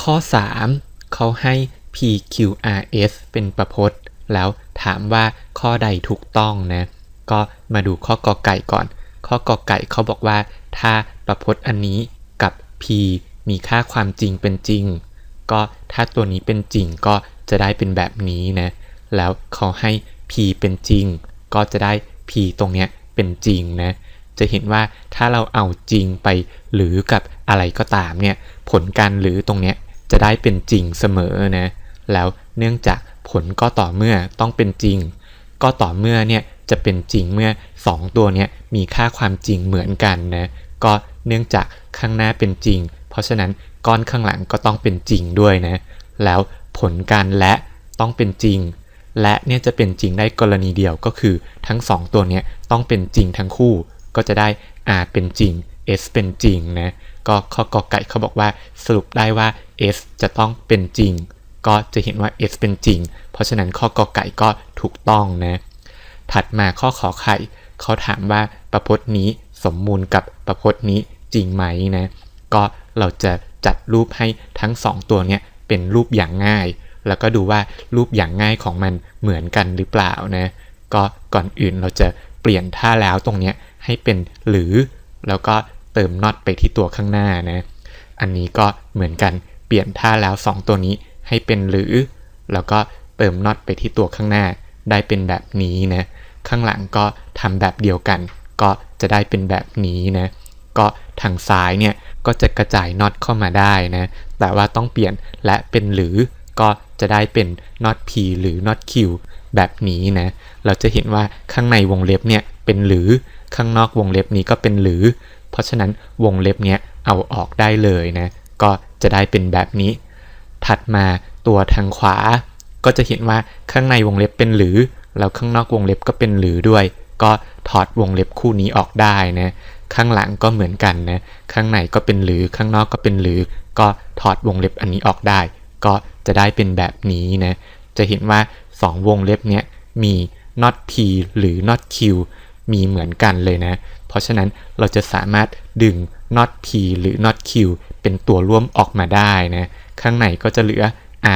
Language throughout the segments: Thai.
ข้อ 3 เขาให้ PQRS เป็นประพจน์ แล้วถามว่าข้อใดถูกต้องนะ ก็มาดูข้อกอไก่ก่อน ข้อกอไก่เขาบอกว่า ถ้าประพจน์อันนี้กับ P มีค่าความจริงเป็นจริง ก็ถ้าตัวนี้เป็นจริงก็จะได้เป็นแบบนี้นะ แล้วเขาให้ P เป็นจริง ก็จะได้ P ตรงเนี้ยเป็นจริงนะ จะเห็นว่าถ้าเราเอาจริงไปหรือกับอะไรก็ตามเนี่ย ผลการหรือตรงเนี้ย จะได้เป็นจริงเสมอนะแล้วเนื่องจากผลก็ต่อเมื่อต้องเป็นจริง ก็ต่อเมื่อเนี่ยจะเป็นจริงเมื่อ 2 ตัวเนี้ยมีค่าความจริงเหมือนกันนะก็เนื่องจากข้างหน้าเป็นจริง เพราะฉะนั้นก้อนข้างหลังก็ต้องเป็นจริงด้วยนะแล้วผลการและต้องเป็นจริง และเนี่ยจะเป็นจริงได้กรณีเดียวก็คือทั้ง 2 ตัวเนี้ยต้องเป็นจริงทั้งคู่ ก็จะได้ R เป็นจริง S เป็นจริงนะก็ข้อกอไก่เขาบอกว่าสรุปได้ว่า S จะต้องเป็นจริง ก็จะเห็นว่า S เป็นจริง เพราะฉะนั้นข้อกอไก่ก็ถูกต้องนะ ถัดมาข้อขอไข่เขาถามว่าประพจน์นี้สมมูลกับประพจน์นี้จริงไหมนะ ก็เราจะจัดรูปให้ทั้ง 2 ตัวเนี้ยเป็นรูปอย่างง่าย แล้วก็ดูว่ารูปอย่างง่ายของมันเหมือนกันหรือเปล่านะ ก็ก่อนอื่นเราจะเปลี่ยนท่าแล้วตรงเนี้ยให้เป็นหรือ แล้วก็เติมน็อตไปที่ตัวข้างหน้านะ อันนี้ก็เหมือนกัน เปลี่ยนท่าแล้ว 2 ตัวนี้ให้เป็นหรือ แล้วก็เติมน็อตไปที่ตัวข้างหน้า ได้เป็นแบบนี้นะ ข้างหลังก็ทำแบบเดียวกัน ก็จะได้เป็นแบบนี้นะ ก็ทางซ้ายเนี่ยก็จะกระจายน็อตเข้ามาได้นะ แต่ว่าต้องเปลี่ยนและเป็นหรือ ก็จะได้เป็นน็อต P หรือน็อต Q แบบนี้นะ เราจะเห็นว่าข้างในวงเล็บเนี่ยเป็นหรือ ข้างนอกวงเล็บนี้ก็เป็นหรือ เพราะฉะนั้นวงเล็บเนี้ยเอาออกได้เลยนะ ก็ จะได้เป็นแบบนี้ ถัดมาตัวทางขวา ก็จะเห็นว่าข้างในวงเล็บเป็นหรือ แล้วข้างนอกวงเล็บก็เป็นหรือด้วย ก็ถอดวงเล็บคู่นี้ออกได้นะข้างหลังก็เหมือนกันนะ ข้างในก็เป็นหรือ ข้างนอกก็เป็นหรือ ก็ถอดวงเล็บอันนี้ออกได้ ก็จะได้เป็นแบบนี้นะ จะเห็นว่า 2 วงเล็บเนี้ยมี not p หรือ not q มีเหมือนกันเลยนะ เพราะฉะนั้นเราจะสามารถดึง not p หรือ not q เป็นตัวร่วมออกมาได้นะข้างในก็จะเหลือ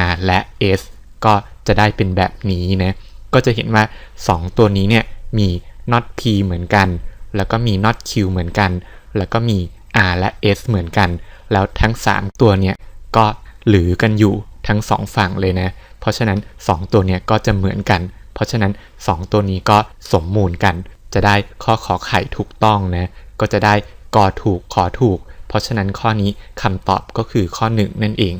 r และ s ก็จะได้เป็นแบบนี้นะก็จะเห็นว่า 2 ตัวนี้เนี่ยมี not p เหมือนกัน แล้วก็มี not q เหมือนกัน แล้วก็มี r และ s เหมือนกัน แล้วทั้ง 3 ตัวเนี่ยก็หรือกันอยู่ทั้ง 2 ฝั่งเลยนะ เพราะฉะนั้น 2 ตัวเนี่ยก็จะเหมือนกัน เพราะฉะนั้น 2 ตัวนี้ก็สมมูลกัน จะได้ข้อขอไข่ถูกต้องนะ ก็จะได้กอถูกขอถูก เพราะฉะนั้นข้อนี้คำตอบก็คือข้อ 1 นั่นเอง